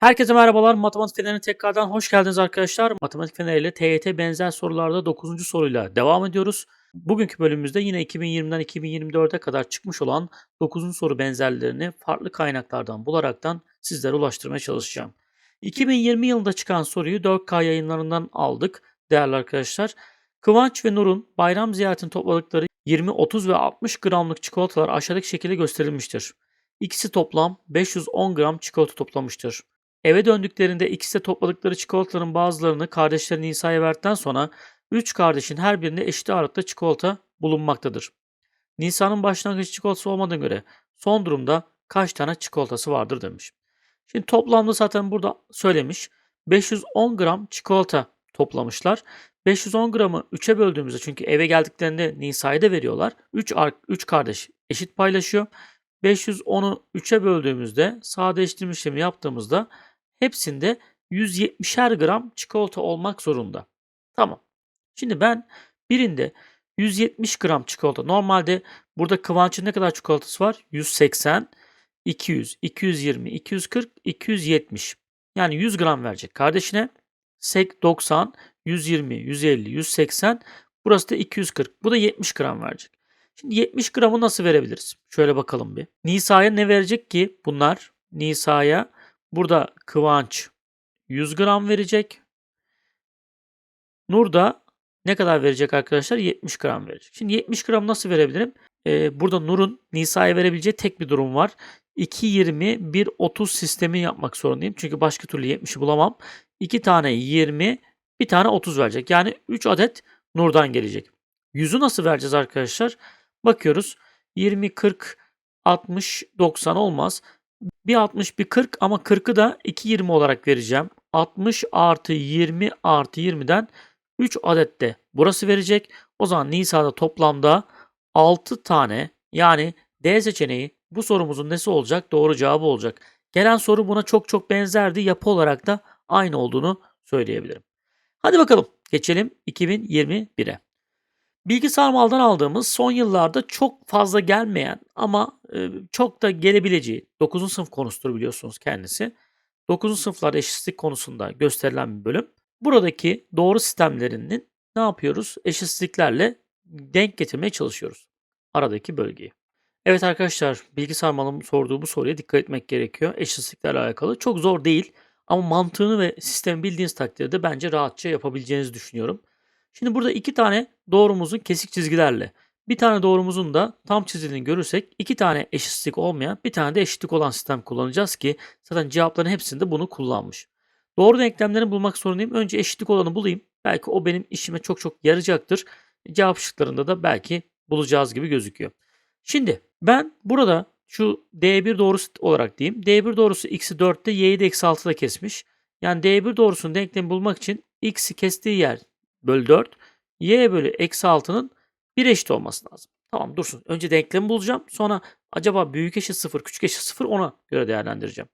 Herkese merhabalar. Matematik Feneri'ne tekrardan hoş geldiniz arkadaşlar. Matematik Feneri ile TYT benzer sorularda 9. soruyla devam ediyoruz. Bugünkü bölümümüzde yine 2020'den 2024'e kadar çıkmış olan 9. soru benzerlerini farklı kaynaklardan bularaktan sizlere ulaştırmaya çalışacağım. 2020 yılında çıkan soruyu 4K yayınlarından aldık değerli arkadaşlar. Kıvanç ve Nur'un bayram ziyaretini topladıkları 20, 30 ve 60 gramlık çikolatalar aşağıdaki şekilde gösterilmiştir. İkisi toplam 510 gram çikolata toplamıştır. Eve döndüklerinde ikisi de topladıkları çikolataların bazılarını kardeşleri Nisa'ya verdikten sonra 3 kardeşin her birinde eşit ağırlıkta çikolata bulunmaktadır. Nisa'nın başlangıç çikolatası olmadığına göre son durumda kaç tane çikolatası vardır demiş. Şimdi toplamda zaten burada söylemiş. 510 gram çikolata toplamışlar. 510 gramı 3'e böldüğümüzde çünkü eve geldiklerinde Nisa'ya da veriyorlar. 3, 3 kardeş eşit paylaşıyor. 510'u 3'e böldüğümüzde sadeleştirme işlemi yaptığımızda hepsinde 170'er gram çikolata olmak zorunda. Tamam. Şimdi ben birinde 170 gram çikolata. Normalde burada Kıvanç'ın ne kadar çikolatası var? 180, 200, 220, 240, 270. Yani 100 gram verecek kardeşine. Sek 90, 120, 150, 180. Burası da 240. Bu da 70 gram verecek. Şimdi 70 gramı nasıl verebiliriz? Şöyle bakalım bir. Nisa'ya ne verecek ki bunlar? Nisa'ya burada Kıvanç 100 gram verecek. Nur da ne kadar verecek arkadaşlar? 70 gram verecek. Şimdi 70 gram nasıl verebilirim? Ee, burada Nur'un Nisa'ya verebileceği tek bir durum var. 2.20 1 30 sistemi yapmak zorundayım. Çünkü başka türlü 70'i bulamam. 2 tane 20 bir tane 30 verecek. Yani 3 adet Nur'dan gelecek. 100'ü nasıl vereceğiz arkadaşlar? Bakıyoruz. 20, 40, 60, 90 olmaz. Bir 60, bir 40 ama 40'ı da 2.20 olarak vereceğim. 60 artı 20 artı 20'den 3 adet de burası verecek. O zaman Nisa'da toplamda 6 tane yani D seçeneği bu sorumuzun nesi olacak? Doğru cevabı olacak. Gelen soru buna çok çok benzerdi. Yapı olarak da aynı olduğunu söyleyebilirim. Hadi bakalım geçelim 2021'e. Bilgi sarmaldan aldığımız son yıllarda çok fazla gelmeyen ama e, çok da gelebileceği 9. sınıf konusudur biliyorsunuz kendisi. 9. sınıflarda eşitlik konusunda gösterilen bir bölüm. Buradaki doğru sistemlerinin ne yapıyoruz? Eşitsizliklerle denk getirmeye çalışıyoruz. Aradaki bölgeyi. Evet arkadaşlar bilgi sarmalının sorduğu bu soruya dikkat etmek gerekiyor. Eşitsizliklerle alakalı. Çok zor değil ama mantığını ve sistemi bildiğiniz takdirde bence rahatça yapabileceğinizi düşünüyorum. Şimdi burada iki tane doğrumuzun kesik çizgilerle bir tane doğrumuzun da tam çizildiğini görürsek iki tane eşitlik olmayan bir tane de eşitlik olan sistem kullanacağız ki zaten cevapların hepsinde bunu kullanmış. Doğru denklemlerini bulmak zorundayım. Önce eşitlik olanı bulayım. Belki o benim işime çok çok yarayacaktır. Cevap şıklarında da belki bulacağız gibi gözüküyor. Şimdi ben burada şu D1 doğrusu olarak diyeyim. D1 doğrusu x'i 4'te y'yi de eksi 6'da kesmiş. Yani D1 doğrusunun denklemi bulmak için x'i kestiği yer bölü 4. Y bölü eksi 6'nın 1 eşit olması lazım. Tamam dursun. Önce denklemi bulacağım. Sonra acaba büyük eşit 0, küçük eşit 0 ona göre değerlendireceğim.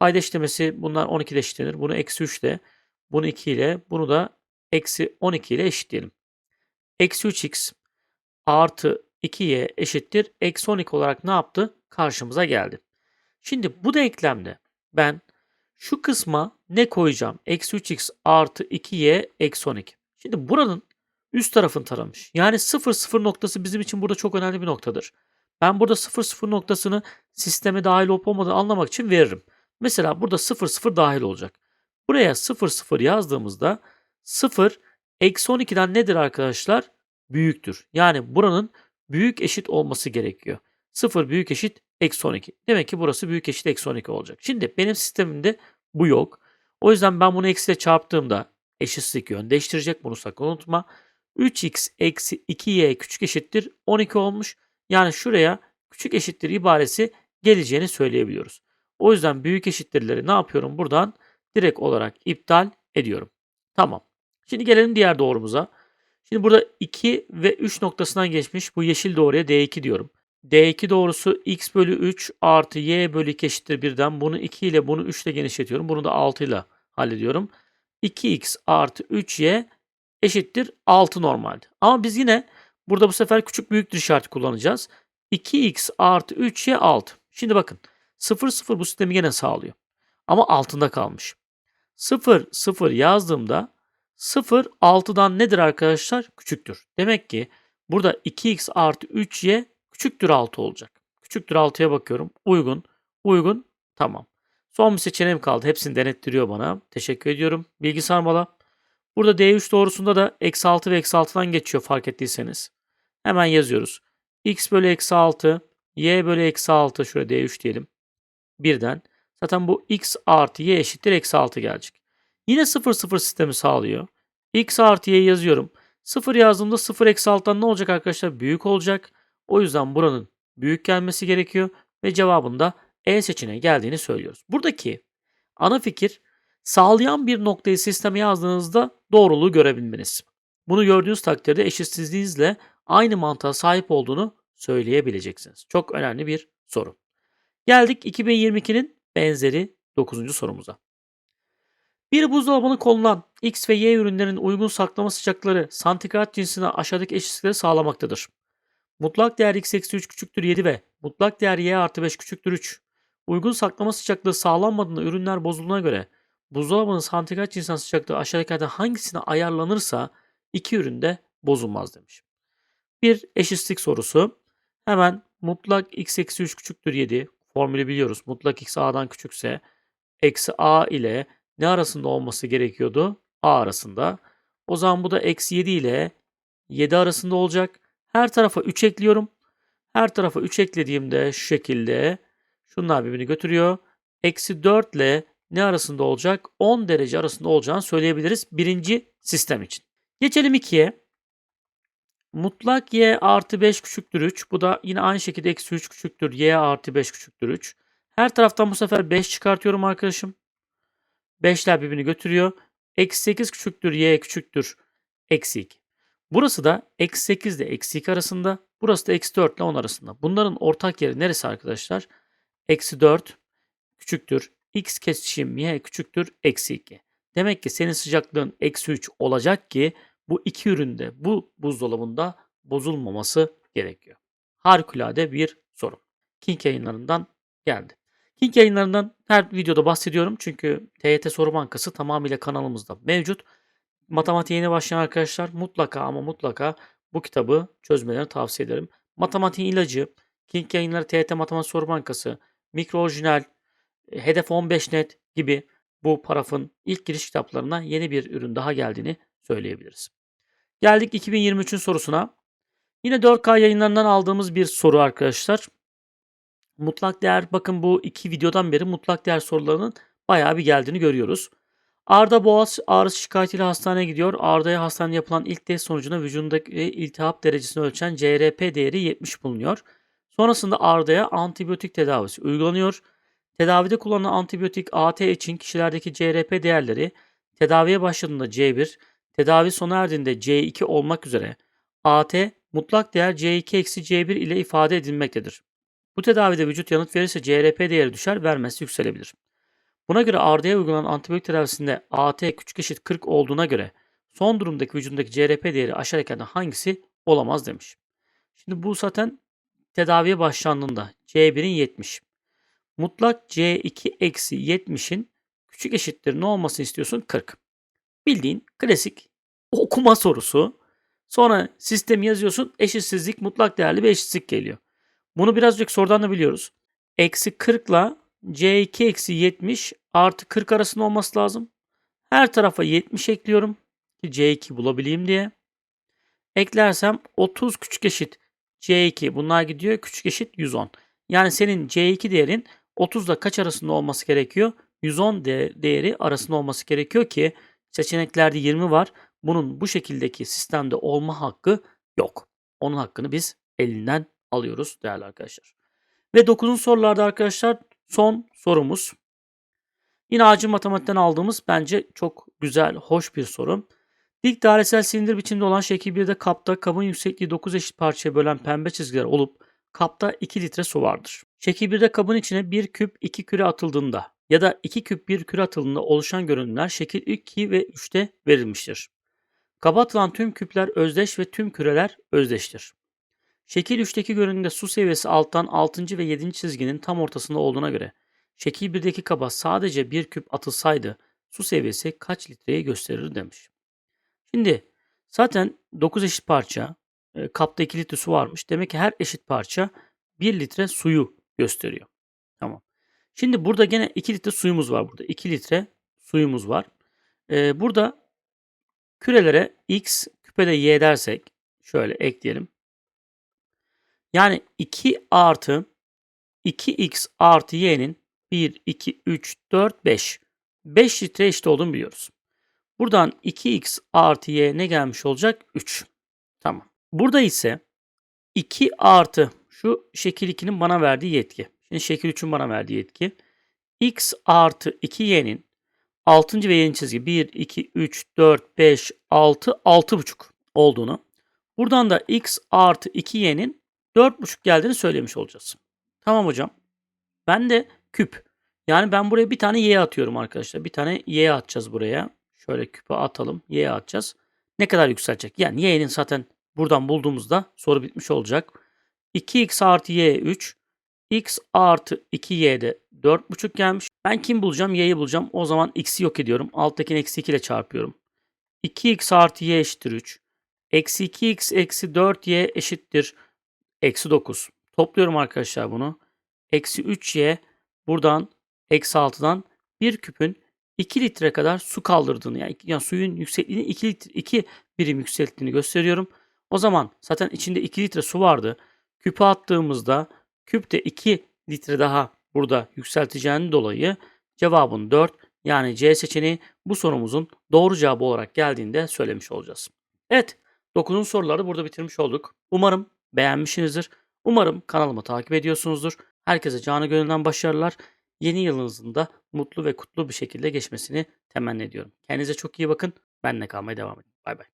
Payda eşitlemesi bunlar 12 ile eşitlenir. Bunu eksi 3 ile, bunu 2 ile, bunu da eksi 12 ile eşitleyelim. Eksi 3x artı 2y eşittir. Eksi 12 olarak ne yaptı? Karşımıza geldi. Şimdi bu denklemde ben şu kısma ne koyacağım? Eksi 3x artı 2y eksi 12. Şimdi buranın üst tarafını taramış. Yani 0 0 noktası bizim için burada çok önemli bir noktadır. Ben burada 0 0 noktasını sisteme dahil olup olmadığını anlamak için veririm. Mesela burada 0 0 dahil olacak. Buraya 0 0 yazdığımızda 0 eksi 12'den nedir arkadaşlar? Büyüktür. Yani buranın büyük eşit olması gerekiyor. 0 büyük eşit eksi 12. Demek ki burası büyük eşit eksi 12 olacak. Şimdi benim sistemimde bu yok. O yüzden ben bunu eksiyle çarptığımda eşitsizlik yön değiştirecek. Bunu sakın unutma. 3x eksi 2y küçük eşittir 12 olmuş. Yani şuraya küçük eşittir ibaresi geleceğini söyleyebiliyoruz. O yüzden büyük eşittirleri ne yapıyorum buradan? Direkt olarak iptal ediyorum. Tamam. Şimdi gelelim diğer doğrumuza. Şimdi burada 2 ve 3 noktasından geçmiş. Bu yeşil doğruya D2 diyorum. D2 doğrusu x bölü 3 artı y bölü 2 eşittir 1'den. Bunu 2 ile bunu 3 ile genişletiyorum. Bunu da 6 ile hallediyorum. 2x artı 3y eşittir 6 normalde. Ama biz yine burada bu sefer küçük büyüktür işareti kullanacağız. 2x artı 3y 6. Şimdi bakın 0 0 bu sistemi yine sağlıyor. ama altında kalmış. 0 0 yazdığımda 0 6'dan nedir arkadaşlar? Küçüktür. Demek ki burada 2x artı 3y küçüktür 6 olacak. Küçüktür 6'ya bakıyorum. Uygun. Uygun. Tamam. Son bir seçeneğim kaldı. Hepsini denettiriyor bana. Teşekkür ediyorum. Bilgi sarmala. Burada D3 doğrusunda da eksi 6 ve eksi 6'dan geçiyor fark ettiyseniz. Hemen yazıyoruz. x bölü eksi 6, y bölü eksi 6 şuraya D3 diyelim. Birden. Zaten bu x artı y eşittir eksi 6 gelecek. Yine 0 0 sistemi sağlıyor. x artı y yazıyorum. 0 yazdığımda 0 eksi 6'dan ne olacak arkadaşlar? Büyük olacak. O yüzden buranın büyük gelmesi gerekiyor. Ve cevabında E seçeneği geldiğini söylüyoruz. Buradaki ana fikir sağlayan bir noktayı sisteme yazdığınızda doğruluğu görebilmeniz. Bunu gördüğünüz takdirde eşitsizliğinizle aynı mantığa sahip olduğunu söyleyebileceksiniz. Çok önemli bir soru. Geldik 2022'nin benzeri 9. sorumuza. Bir buzdolabına konulan X ve Y ürünlerin uygun saklama sıcaklıkları santigrat cinsine aşağıdaki eşitlikleri sağlamaktadır. Mutlak değer x eksi 3 küçüktür 7 ve mutlak değer y artı 5 küçüktür 3. Uygun saklama sıcaklığı sağlanmadığında ürünler bozulduğuna göre buzdolabının santigrat cinsinden sıcaklığı aşağıdakilerden hangisine ayarlanırsa iki ürün de bozulmaz demiş. Bir eşitlik sorusu. Hemen mutlak x eksi 3 küçüktür 7. Formülü biliyoruz. Mutlak x a'dan küçükse eksi a ile ne arasında olması gerekiyordu? A arasında. O zaman bu da eksi 7 ile 7 arasında olacak. Her tarafa 3 ekliyorum. Her tarafa 3 eklediğimde şu şekilde şunlar birbirini götürüyor. Eksi 4 ile ne arasında olacak? 10 derece arasında olacağını söyleyebiliriz birinci sistem için. Geçelim 2'ye. Mutlak y artı 5 küçüktür 3. Bu da yine aynı şekilde eksi 3 küçüktür y artı 5 küçüktür 3. Her taraftan bu sefer 5 çıkartıyorum arkadaşım. 5'ler birbirini götürüyor. Eksi 8 küçüktür y küçüktür eksi 2. Burası da eksi 8 ile eksi 2 arasında. Burası da eksi 4 ile 10 arasında. Bunların ortak yeri neresi arkadaşlar? Eksi 4 küçüktür. X kesişim y küçüktür. Eksi 2. Demek ki senin sıcaklığın eksi 3 olacak ki bu iki üründe bu buzdolabında bozulmaması gerekiyor. Harikulade bir soru. King yayınlarından geldi. King yayınlarından her videoda bahsediyorum çünkü TYT Soru Bankası tamamıyla kanalımızda mevcut. Matematiğe yeni başlayan arkadaşlar mutlaka ama mutlaka bu kitabı çözmelerini tavsiye ederim. Matematiğin ilacı, King yayınları TYT Matematik Soru Bankası, Mikro Orijinal, Hedef 15 Net gibi bu parafın ilk giriş kitaplarına yeni bir ürün daha geldiğini söyleyebiliriz. Geldik 2023'ün sorusuna. Yine 4K yayınlarından aldığımız bir soru arkadaşlar. Mutlak değer bakın bu iki videodan beri mutlak değer sorularının bayağı bir geldiğini görüyoruz. Arda boğaz ağrısı şikayetiyle hastaneye gidiyor. Arda'ya hastanede yapılan ilk test sonucunda vücudundaki iltihap derecesini ölçen CRP değeri 70 bulunuyor. Sonrasında Arda'ya antibiyotik tedavisi uygulanıyor. Tedavide kullanılan antibiyotik AT için kişilerdeki CRP değerleri tedaviye başladığında C1, tedavi sona erdiğinde C2 olmak üzere AT mutlak değer C2 eksi C1 ile ifade edilmektedir. Bu tedavide vücut yanıt verirse CRP değeri düşer, vermezse yükselebilir. Buna göre Arda'ya uygulanan antibiyotik tedavisinde AT küçük eşit 40 olduğuna göre son durumdaki vücudundaki CRP değeri aşağıdakilerden hangisi olamaz demiş. Şimdi bu zaten tedaviye başlandığında C1'in 70. Mutlak C2 eksi 70'in küçük eşittir ne olmasını istiyorsun? 40. Bildiğin klasik okuma sorusu. Sonra sistemi yazıyorsun. Eşitsizlik mutlak değerli bir eşitsizlik geliyor. Bunu biraz önceki sorudan da biliyoruz. Eksi 40 ile C2 eksi 70 artı 40 arasında olması lazım. Her tarafa 70 ekliyorum. Ki C2 bulabileyim diye. Eklersem 30 küçük eşit C2 bunlar gidiyor. Küçük eşit 110. Yani senin C2 değerin 30 ile kaç arasında olması gerekiyor? 110 de değeri arasında olması gerekiyor ki seçeneklerde 20 var. Bunun bu şekildeki sistemde olma hakkı yok. Onun hakkını biz elinden alıyoruz değerli arkadaşlar. Ve 9. sorularda arkadaşlar son sorumuz. Yine acil matematikten aldığımız bence çok güzel, hoş bir soru. Dik dairesel silindir biçimde olan şekil 1'de kapta kabın yüksekliği 9 eşit parçaya bölen pembe çizgiler olup kapta 2 litre su vardır. Şekil 1'de kabın içine 1 küp 2 küre atıldığında ya da 2 küp 1 küre atıldığında oluşan görünümler şekil 2 ve 3'te verilmiştir. Kaba atılan tüm küpler özdeş ve tüm küreler özdeştir. Şekil 3'teki görünümde su seviyesi alttan 6. ve 7. çizginin tam ortasında olduğuna göre Şekil 1'deki kaba sadece bir küp atılsaydı su seviyesi kaç litreyi gösterir demiş. Şimdi zaten 9 eşit parça e, kapta 2 litre su varmış. Demek ki her eşit parça 1 litre suyu gösteriyor. Tamam. Şimdi burada gene 2 litre suyumuz var burada. 2 litre suyumuz var. E, burada kürelere x küpede y dersek şöyle ekleyelim. Yani 2 artı 2x artı y'nin 1, 2, 3, 4, 5. 5 litre eşit olduğunu biliyoruz. Buradan 2x artı y ne gelmiş olacak? 3. Tamam. Burada ise 2 artı şu şekil 2'nin bana verdiği yetki. Şimdi şekil 3'ün bana verdiği yetki. x artı 2y'nin 6. ve 7. çizgi 1, 2, 3, 4, 5, 6, 6,5 olduğunu. Buradan da x artı 2y'nin 4,5 geldiğini söylemiş olacağız. Tamam hocam. Ben de küp. Yani ben buraya bir tane y atıyorum arkadaşlar. Bir tane y atacağız buraya. Şöyle küpe atalım. Y atacağız. Ne kadar yükselecek? Yani y'nin zaten buradan bulduğumuzda soru bitmiş olacak. 2x artı y 3. x artı 2y de 4,5 gelmiş. Ben kim bulacağım? Y'yi bulacağım. O zaman x'i yok ediyorum. Alttakini eksi 2 ile çarpıyorum. 2x artı y eşittir 3. Eksi 2x eksi 4y eşittir eksi 9. Topluyorum arkadaşlar bunu. Eksi 3y buradan eksi 6'dan bir küpün 2 litre kadar su kaldırdığını yani, yani suyun yüksekliğini 2 litre 2 birim yükselttiğini gösteriyorum. O zaman zaten içinde 2 litre su vardı. Küpe attığımızda küpte 2 litre daha burada yükselteceğini dolayı cevabın 4 yani C seçeneği bu sorumuzun doğru cevabı olarak geldiğinde söylemiş olacağız. Evet 9. soruları burada bitirmiş olduk. Umarım beğenmişsinizdir. Umarım kanalımı takip ediyorsunuzdur. Herkese canı gönülden başarılar. Yeni yılınızın da mutlu ve kutlu bir şekilde geçmesini temenni ediyorum. Kendinize çok iyi bakın. Benle kalmaya devam edin. Bay bay.